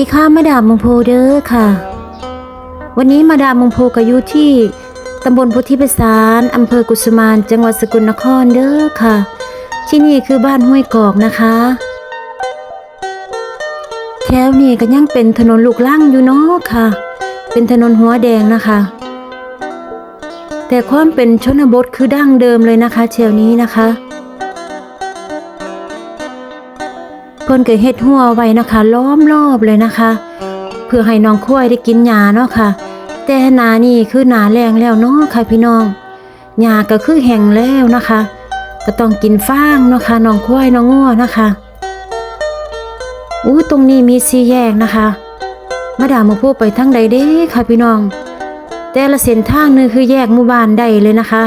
สวัสดีค่ะมาดามมงโพเด้อค่ะ วันนี้มาดามมงโพกอยู่ที่ตำบลพุทธิประสานอำเภอกุสุมานจังหวัดสกลนครเด้อค่ะ ที่นี่คือบ้านห้วยกอกนะคะแถวนี้ก็ยังเป็นถนนลูกลังอยู่เนาะค่ะ เป็นถนนหัวแดงนะคะ แต่ความเป็นชนบทคือดั้งเดิมเลยนะคะแถวนี้นะคะ พิ่นก็เฮ็ดหัวไว้นะคะ ล้อมรอบเลยนะคะ เพื่อให้น้องควายได้กินหญ้าเนาะค่ะ แต่หนานี่คือหนาแรงแล้วเนาะค่ะพี่น้องหญ้าก็คือแห้งแล้วนะคะ ก็ต้องกินฟางเนาะค่ะน้องควายน้องงัวนะคะอู้ตรงนี้มีสี่แยกนะคะมาดามมาพูดไปทั้งใดเด้ค่ะพี่น้อง แต่ละเส้นทางนึงคือแยกหมู่บ้านได้เลยนะคะ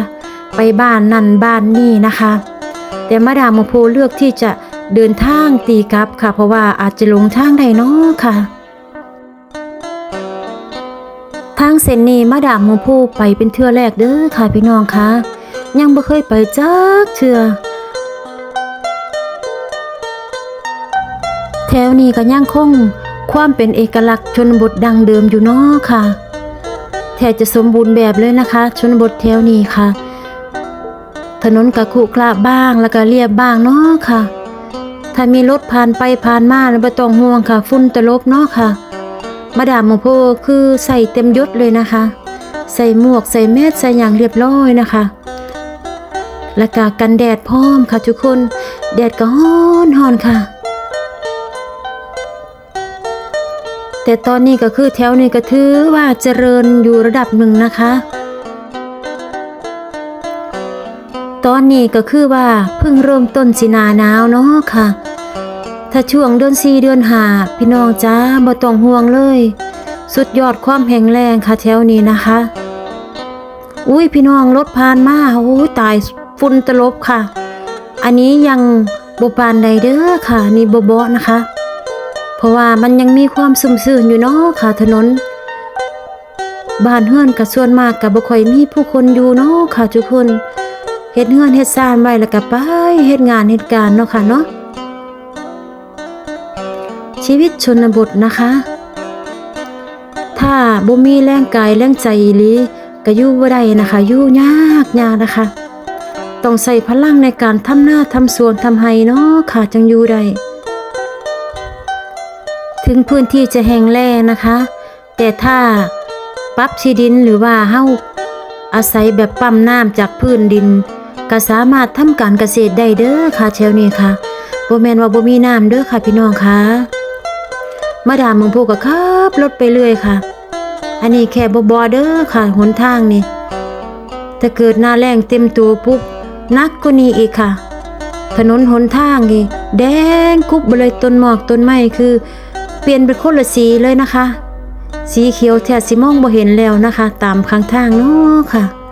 ไปบ้านนั่นบ้านนี่นะคะ แต่มาดามมาพูเลือกที่จะ เดินทางตีกลับค่ะ เพราะว่าอาจจะลงทางได้เนาะค่ะ ทางเส้นนี้มาดามมาพูไปเป็นเทื่อแรกเด้อค่ะพี่น้องค่ะ ยังบ่เคยไปจักเทื่อแถวนี้ก็ยังคงความเป็นเอกลักษณ์ชนบทดังเดิมอยู่เนาะค่ะแทบจะสมบูรณ์แบบเลยนะคะ ชนบทแถวนี้ค่ะ ถนนกะขรุขระบ้างแล้วก็เรียบบ้างเนาะค่ะ ถ้ามีรถผ่านไปผ่านมาแล้วบ่ต้องห่วงค่ะ ฝุ่นตลบเนาะค่ะ มาดามหมอโพคือใส่เต็มยศเลยนะคะ ใส่หมวกใส่แมสใส่อย่างเรียบร้อยนะคะแล้วก็กันแดดพร้อมค่ะทุกคน แดดก็ฮ้อนฮอนค่ะ แต่ตอนนี้ก็คือแถวนี้ก็ถือว่าเจริญอยู่ระดับหนึ่งนะคะ ตอนนี้ก็คือว่าเพิ่งเริ่มต้นสิหนาหนาวเนาะค่ะ ถ้าช่วงเดือนสี่เดือนหาพี่น้องจ้าบ่ต้องห่วงเลย สุดยอดความแข็งแรงค่ะแถวนี้นะคะ อุ้ยพี่น้องรถผ่านมาอุ้ยตายฝุ่นตลบค่ะ อันนี้ยังบ่ปานใดเด้อค่ะ นี่บบ่นะคะ เพราะว่ามันยังมีความสุ่มซื่นอยู่เนาะค่ะถนนบ้านเฮือนกับส่วนมากกับบ่ค่อยมีผู้คนอยู่เนาะค่ะทุกคน เฮ็ดเฮือนเฮ็ดซ่านไว้แล้วก็ไปเฮ็ดงานเฮ็ดการเนาะค่ะเนาะชีวิตชนบทนะคะ ถ้าบ่มีแรงกายแรงใจอีหลีก็อยู่บ่ได้นะคะอยู่ยากยากนะคะ ต้องใส่พลังในการทำหน้าทำสวนทำไห้เนาะค่ะจังอยู่ได้ถึงพื้นที่จะแห้งแล้งนะคะ แต่ถ้าปรับชีดินหรือว่าเฮาอาศัยแบบปั๊มน้ำจากพื้นดิน ก็สามารถทำการเกษตรได้เด้อค่ะแถวนี้ค่ะบ่แม่นว่าบ่มีน้ำเด้อค่ะพี่น้องค่ะ มาดามเมืองพูก็ขับรถไปเรื่อยค่ะ อันนี้แค่บ่บ่เด้อค่ะหนทางนี่ถ้าเกิดหน้าแรงเต็มตัวปุ๊บนักกว่านี้อีกค่ะ ถนนหนทางนี่แดงคุบไปเลยต้นหมอกต้นไม้คือ เปลี่ยนเป็นคนละสีเลยนะคะ สีเขียวแทบสิมองบ่เห็นแล้วนะคะ ตามข้างทางเนาะค่ะ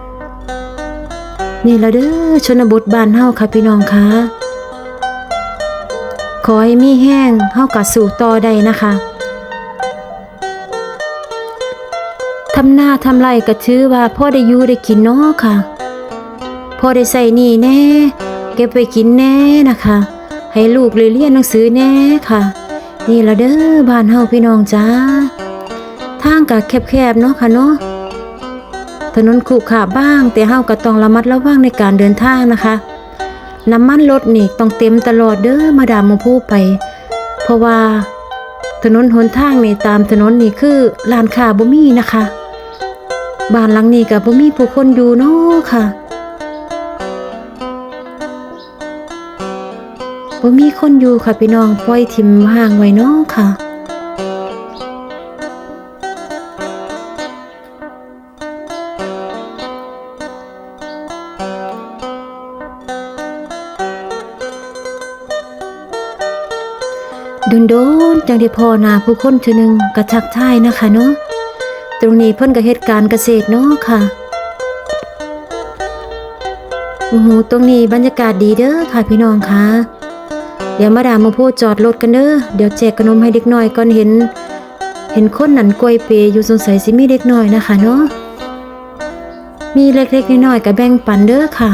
นี่ละเด้อชนบทบ้านเฮาค่ะพี่น้องคะขอให้มีแห้งเฮากะสู่ต่อได้นะคะทำหน้าทำไรก็ถือว่าพ่อได้อยู่ได้กินเนาะค่ะพ่อได้ใส่หนี่แน่ เก็บไว้กินแน่นะคะ ให้ลูกเลยเรียนหนังสือแน่ค่ะ นี่ละเด้อบ้านเฮาพี่น้องจ้าทางก็แคบๆเนาะค่ะเนาะ ถนนขรุขระบ้าง แต่เฮาก็ต้องระมัดระวังในการเดินทางนะคะ น้ำมันรถนี่ต้องเต็มตลอดเด้อมาดามมพูไป เพราะว่า ถนนหนทางนี่ตามถนนนี่คือร้านค้าบ่มีนะคะบ้านหลังนี้ก็บ่มีผู้คนอยู่เนาะค่ะบ่มีคนอยู่ค่ะพี่น้องปล่อยทิมห่างไว้เนาะค่ะ จังได้พอนาผู้คนเทื่อหนึงกระทักทายนะคะเนาะตรงนี้เพิ่นก็เฮ็ดการเกษตรเนาะค่ะโอ้โหตรงนี้บรรยากาศดีเด้อค่ะพี่น้องค่ะเดี๋ยวมาดามมาพูดจอดรถกันเด้อเดี๋ยวแจกขนมให้เด็กน้อยก่อนเห็น เห็นคนนั่นกล้วยเปยอยู่สงสัยสิมีเด็กน้อยนะคะเนาะมีเล็กๆน้อยๆก็แบ่งปันเด้อค่ะ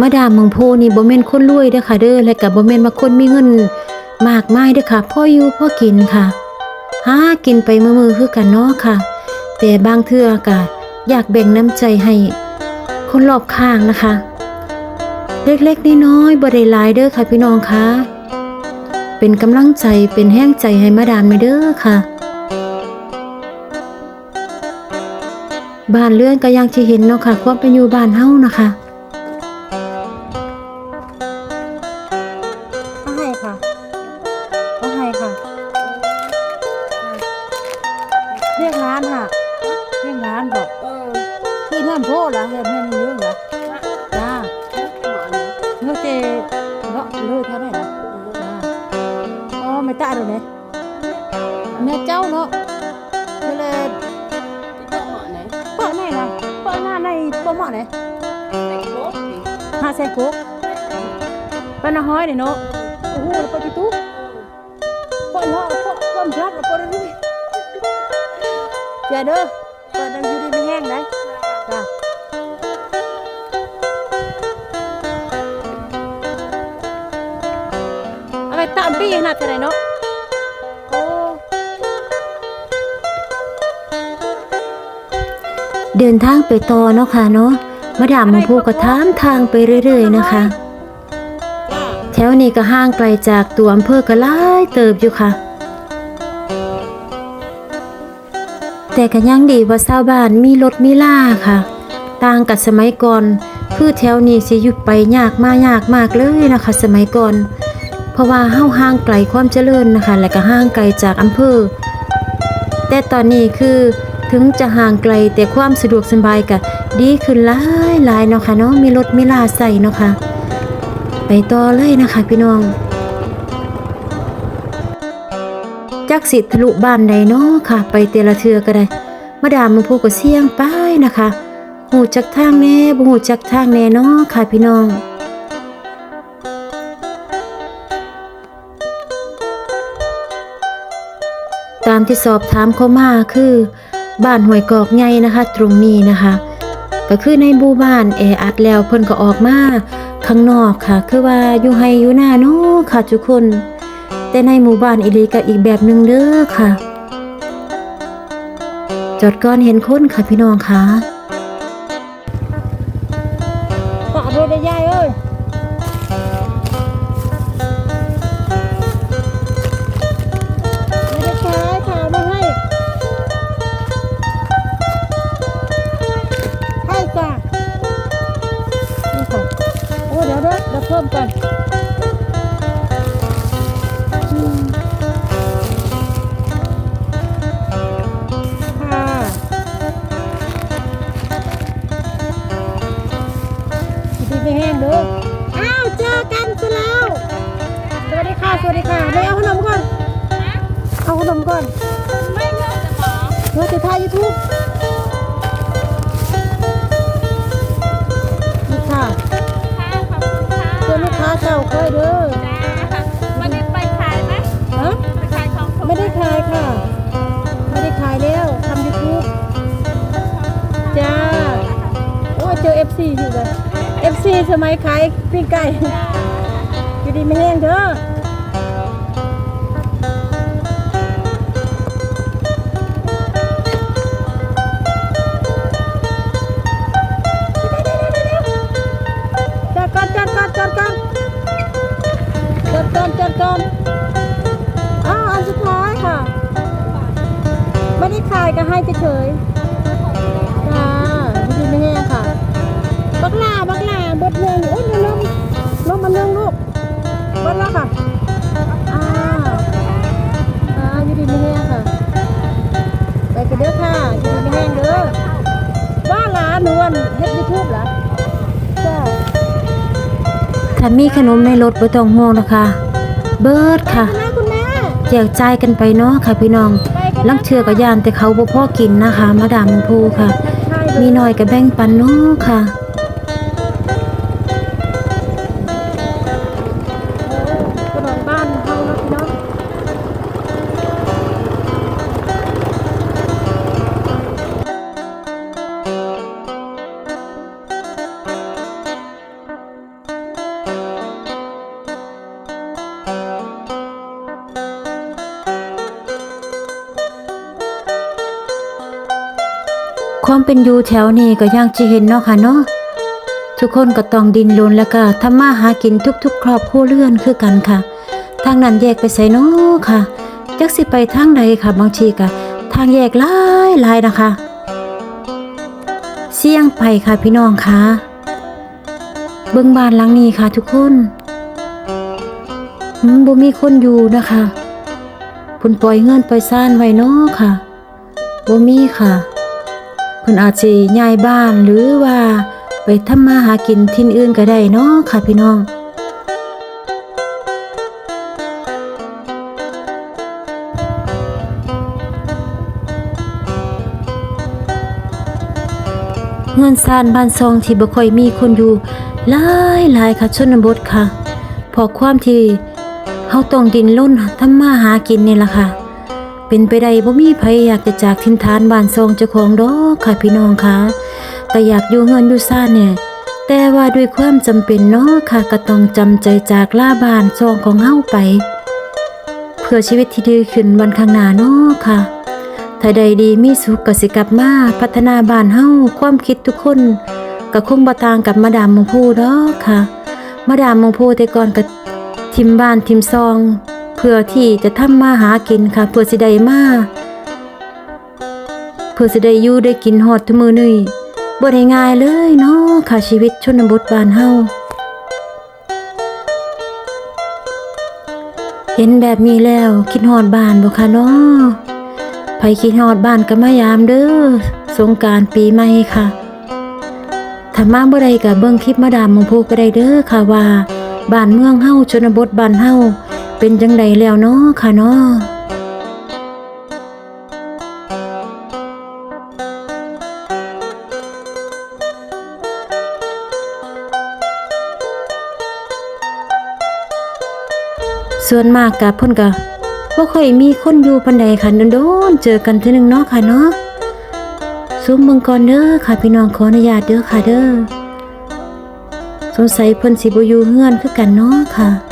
มาดามมืองโพนี่บ่แม่นคนรวยเด้อค่ะเด้อและก็บ่แม่นว่าคนมีเงิน มากมายเด้อค่ะ พ่ออยู่พ่อกินค่ะหากินไปมือๆคือกันเนาะค่ะ แต่บางเทื่อก็อยากแบ่งน้ำใจให้ คนรอบข้างนะคะ เล็กๆน้อยๆบ่ไลายเด้อค่ะพี่น้องคะเป็นกำลังใจเป็นแห้งใจให้มาดามในเด้อค่ะ บ้านเรือนก็ยังที่เห็นเนาะค่ะความเป็นอยู่บ้านเฮานะคะ โพเหรอเห็นแม่มีเรื่องเหรอจ้าหมอนี่เนื้อเจเลาะเลยเท่าไหร่นะจ้าอ๋อไม่ตาดูเนี่ยแม่เจ้าเนาะก็เลยที่ต้องหมอไหนเปิดไหนล่ะเปิดหน้าในปะหม้อไหนแต่โลกนี่หาใส่กุ๊กเป็นน้อยเนี่ยเนาะโอ้โหแล้วเปิดประตูเปิดเนาะเปิดเปิดชัดเปิดเรื่อยๆเจ้าเด้อเปิดดังอยู่ดีไม่แห้งนะจ้า เอาไปตามปีขนาดไหนเนาะโอ้เดินทางไปต่อเนาะค่ะเนาะมาดามหมงพูก็ถามทางไปเรื่อยๆนะคะ แถวนี้ก็ห่างไกลจากตัวอำเภอก็หลายเติบอยู่ค่ะ แต่ก็ยังดีว่าชาวบ้านมีรถมีล่าค่ะ ต่างกับสมัยก่อน คือแถวนี้สิหยุดไปยากมากยากมากเลยนะคะ สมัยก่อน เพราะว่าเฮาห่างไกลความเจริญนะคะ และก็ห่างไกลจากอำเภอ แต่ตอนนี้คือถึงจะห่างไกลแต่ความสะดวกสบายก็ดีขึ้นหลายหลายเนาะค่ะเนาะมีรถมีลาใส่เนาะค่ะไปต่อเลยนะคะพี่น้องจักสิทะลุบ้านใดเนาะค่ะ ไปเตละเทือก็ได้ มาดามมาพูดกับเสียงไปนะคะ หูจักทางแน่บ่หูจักทางแน่เนาะค่ะพี่น้องตามที่สอบถามเขามาคือบ้านห้วยกอกใหญ่นะคะ ตรงนี้นะคะ ก็คือในบูบ้านแออัดแล้วเพิ่นก็ออกมาข้างนอกค่ะ คือว่าอยู่ไฮอยู่หน้าเนาะค่ะทุกคน แต่ในหมู่บ้านอีหลีก็อีกแบบหนึ่งเด้อค่ะจอดก่อนเห็นคนค่ะพี่น้องค่ะ เดี๋ยวเดี๋ยวเดี๋ยวเพิ่มก่อนอืมค่ะดีไม่แห้งเด้ออ้าว เจอกันซะแล้ว สวัสดีค่ะ สวัสดีค่ะไม่เอาขนมก่อน เอาขนมก่อน ไม่เลิกจะหมอเพื่อจะถ่ายยูทูบ เจอลูกค้าเก่าเคยเด้อจ้าวันนี้ไปขายไหมฮะไปขายของถูกไม่ได้ขายค่ะ ไม่ได้ขายแล้วทำยูทูบจ้า โอ้ยเจอ FC อยู่เลย FC สมัยขายปิ้งไก่อยู่ดีไม่แห้งเด้อ เฉยๆจ้าอยู่ดีไม่แห้งค่ะ บักหลาบักหลาเบดเรื่องโอ้ยนมนมมันเรื่องลูกเบดแล้วค่ะอ่าอ่าอยู่ดีไม่แห้งค่ะ ไปกันเด้อค่ะอยู่ดีไม่แห้งเด้อบ้านหลานหนวลเฮ็ดยูทูบเหรอจ้าถ้ามีขนมในรถบ่ต้องห่วงนะคะ เบิดค่ะคุณแม่คุณแม่แจกจ่ายกันไปเนาะค่ะพี่น้องไปกัน ลังเชื่อก็ยานแต่เขาบ่พอกินนะคะ มาดามพูค่ะ มีหน่อยก็แบ่งปันเนาะค่ะ ความเป็นอยู่แถวนี้ก็ยังจะเห็นเนาะค่ะเนาะทุกคนก็ต้องดินรนแล้วก็ทำมาหากินทุก ๆ ครอบครัวเรือนคือกันค่ะ ทางนั้นแยกไปใส่เนาะค่ะจักสิไปทางใดค่ะบางทีก็ทางแยกหลายหลายนะคะ เสี่ยงไปค่ะพี่น้องค่ะเบิ่งบานหลังนี้ค่ะ ทุกคนอืมบ่มีคนอยู่นะคะเพิ่นปล่อยเงินปล่อยซ่านไว้เนาะค่ะบ่มีค่ะ เพิ่นอาจสิย้ายบ้านหรือว่าไปทำมาหากินที่อื่นก็ได้เนาะค่ะพี่น้องเงินซานบ้านซองที่บ่ค่อยมีคนอยู่หลายหลายค่ะชนบทค่ะ พอความที่เฮาต้องดินล้นทำมาหากินนี่ล่ะค่ะ เป็นไปได้บ่มีไผอยากจะจากทินฐานบ้านซองเจ้าของดอกค่ะพี่น้องค่ะก็อยากอยู่เงินอยู่ซ่านเนี่ยแต่ว่าด้วยความจำเป็นเนาะค่ะก็ต้องจำใจจากลาบ้านซองของเฮาไป เพื่อชีวิตที่ดีขึ้นวันข้างหน้าเนาะค่ะถ้าใดดีมีสุขก็สิกลับมาพัฒนาบ้านเฮาความคิดทุกคนก็คงบ่ต่างกับมาดามมงพูดอกค่ะ มาดามมงพูแต่ก่อนก็ทิมบ้านทิมซอง เพื่อที่จะทำมาหากินค่ะ เพื่อสิได้มาเพื่อสิได้อยู่ได้กินฮอดทุกมือนี้บ่ได้ง่ายเลยเนาะค่ะชีวิตชนบทบ้านเฮาเห็นแบบนี้แล้วคิดฮอดบ้านบ่คะเนาะไผคิดฮอดบ้านก็มายามเด้อสงการปีใหม่ค่ะถ้ามาบ่ได้ก็เบิ่งคลิปมาดามหมองพูก็ได้เด้อค่ะว่าบ้านเมืองเฮาชนบทบ้านเฮา เป็นจังไดแล้วเนาะค่ะเนาะส่วนมากกับพ่นก็บ่ค่อยมีคนอยู่ปานใดค่ะโดนๆเจอกันเทื่อนึงเนาะค่ะเนาะซูมเบิ่งก่อนเด้อค่ะพี่น้องขออนุญาตเด้อค่ะเด้อสงสัยเพิ่นสิบ่อยู่เฮือนคือกันเนาะค่ะ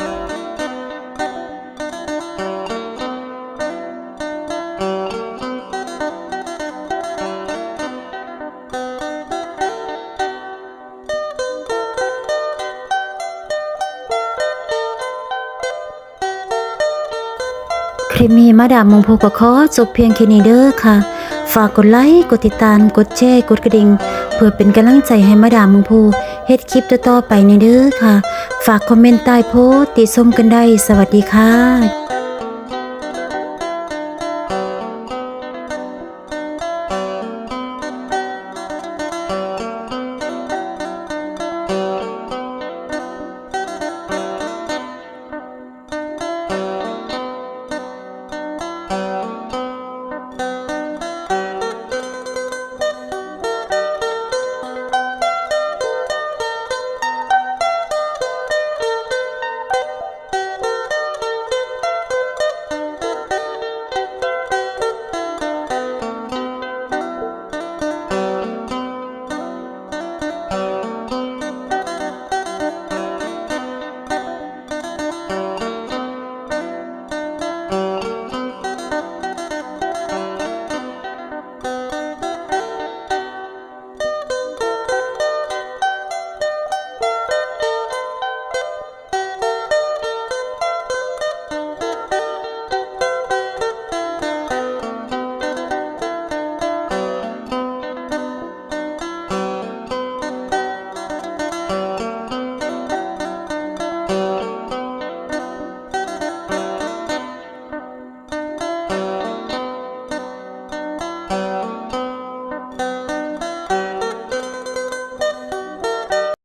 มาดามมงพูก็ขอจบเพียงแค่นี้เด้อค่ะ ฝากกดไลค์กดติดตามกดแชร์กดกระดิ่งเพื่อเป็นกำลังใจให้มาดามมงพูเฮ็ดคลิปต่อๆไปในเด้อค่ะ ฝากคอมเมนต์ใต้โพสต์ติชมกันได้ สวัสดีค่ะ